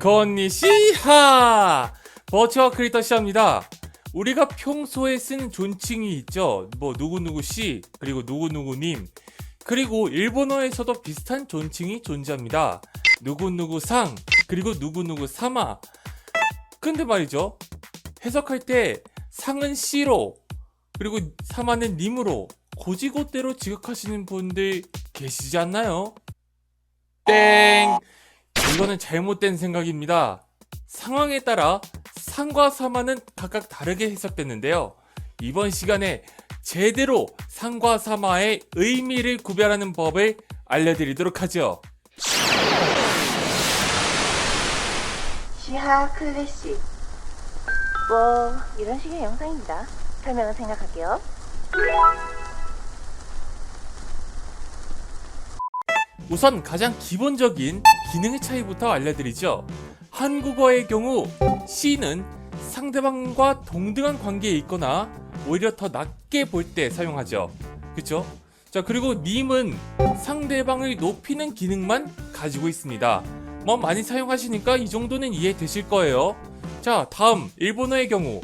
건니시하! 버추어 크리에이터 시합니다. 우리가 평소에 쓰는 존칭이 있죠. 뭐 누구누구 씨, 그리고 누구누구 님, 그리고 일본어에서도 비슷한 존칭이 존재합니다. 누구누구 상, 그리고 누구누구 사마. 근데 말이죠. 해석할 때 상은 씨로, 그리고 사마는 님으로 고지고대로 지극하시는 분들 계시지 않나요? 땡! 이거는 잘못된 생각입니다. 상황에 따라 상과 사마는 각각 다르게 해석됐는데요. 이번 시간에 제대로 상과 사마의 의미를 구별하는 법을 알려드리도록 하죠. 시하 클래식 뭐 이런 식의 영상입니다. 설명은 생략할게요. 우선 가장 기본적인 기능의 차이부터 알려드리죠. 한국어의 경우 시는 상대방과 동등한 관계에 있거나 오히려 더 낮게 볼 때 사용하죠. 그쵸? 자, 그리고 님은 상대방을 높이는 기능만 가지고 있습니다. 뭐 많이 사용하시니까 이 정도는 이해되실 거예요. 자, 다음 일본어의 경우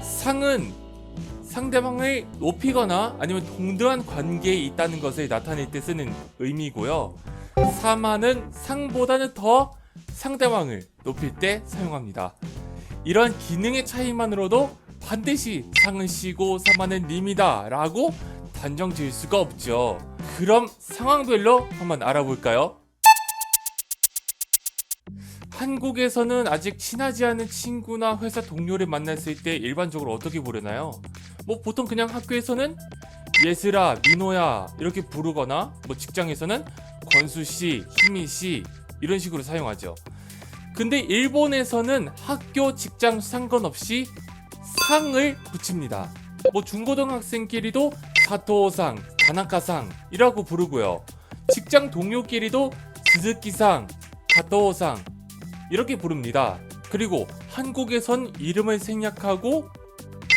상은 상대방을 높이거나 아니면 동등한 관계에 있다는 것을 나타낼 때 쓰는 의미고요. 사마는 상보다는 더 상대방을 높일 때 사용합니다. 이런 기능의 차이만으로도 반드시 상은 씨고 사마는 님이다 라고 단정 지을 수가 없죠. 그럼 상황별로 한번 알아볼까요? 한국에서는 아직 친하지 않은 친구나 회사 동료를 만났을 때 일반적으로 어떻게 부르나요? 뭐 보통 그냥 학교에서는 예슬아, 민호야 이렇게 부르거나 뭐 직장에서는 권수 씨, 희민 씨 이런 식으로 사용하죠. 근데 일본에서는 학교, 직장 상관없이 상을 붙입니다. 뭐 중고등학생끼리도 사토상, 다나카상이라고 부르고요. 직장 동료끼리도 스즈키상, 가토상 이렇게 부릅니다. 그리고 한국에선 이름을 생략하고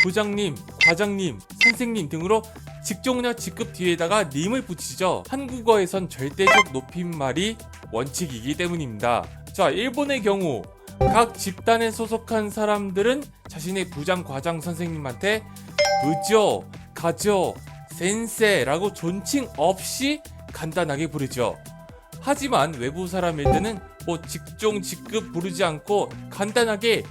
부장님, 과장님, 선생님 등으로 직종이나 직급 뒤에다가 님을 붙이죠. 한국어에선 절대적 높임말이 원칙이기 때문입니다. 자, 일본의 경우 각 집단에 소속한 사람들은 자신의 부장, 과장, 선생님한테 부죠, 가죠, 센세라고 존칭 없이 간단하게 부르죠. 하지만 외부 사람일 때는 뭐 직종, 직급 부르지 않고 간단하게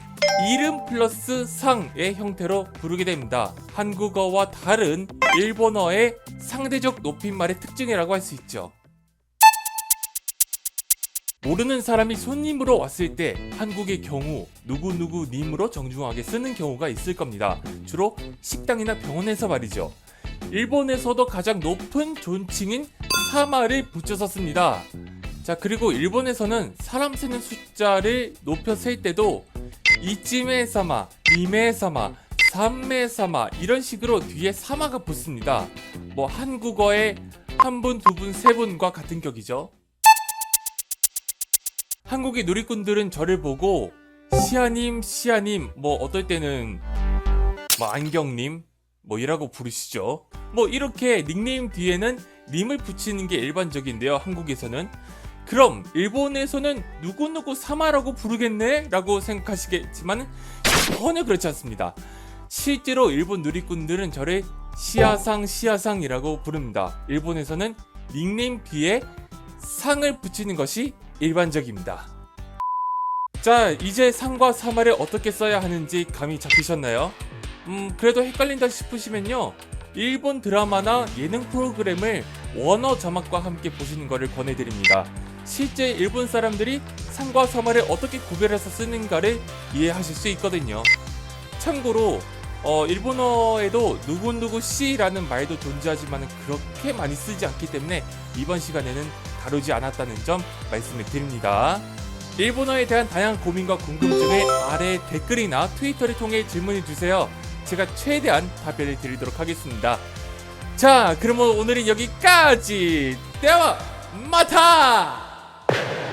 이름 플러스 상의 형태로 부르게 됩니다. 한국어와 다른 일본어의 상대적 높임말의 특징이라고 할 수 있죠. 모르는 사람이 손님으로 왔을 때 한국의 경우 누구누구님으로 정중하게 쓰는 경우가 있을 겁니다. 주로 식당이나 병원에서 말이죠. 일본에서도 가장 높은 존칭인 사마를 붙여서 씁니다. 자, 그리고 일본에서는 사람 세는 숫자를 높여 셀 때도 이쯤에 사마, 니메 사마, 삼메 사마 이런 식으로 뒤에 사마가 붙습니다. 뭐 한국어의 한 분, 두 분, 세 분과 같은 격이죠. 한국의 누리꾼들은 저를 보고 시아님, 시아님, 뭐 어떨 때는 뭐 안경님, 뭐 이라고 부르시죠. 뭐 이렇게 닉네임 뒤에는 님을 붙이는 게 일반적인데요. 한국에서는 그럼 일본에서는 누구누구 사마라고 부르겠네? 라고 생각하시겠지만 전혀 그렇지 않습니다. 실제로 일본 누리꾼들은 저를 시아상 시아상이라고 부릅니다. 일본에서는 닉네임 뒤에 상을 붙이는 것이 일반적입니다. 자, 이제 상과 사마를 어떻게 써야 하는지 감이 잡히셨나요? 음, 그래도 헷갈린다 싶으시면요. 일본 드라마나 예능 프로그램을 원어 자막과 함께 보시는 것을 권해드립니다. 실제 일본 사람들이 상과 사마를 어떻게 구별해서 쓰는가를 이해하실 수 있거든요. 참고로 어, 일본어에도 누구누구 씨라는 말도 존재하지만 그렇게 많이 쓰지 않기 때문에 이번 시간에는 다루지 않았다는 점 말씀을 드립니다. 일본어에 대한 다양한 고민과 궁금증을 아래 댓글이나 트위터를 통해 질문해 주세요. 제가 최대한 답변을 드리도록 하겠습니다. 자, 그러면 오늘은 여기까지. 대화 마타! you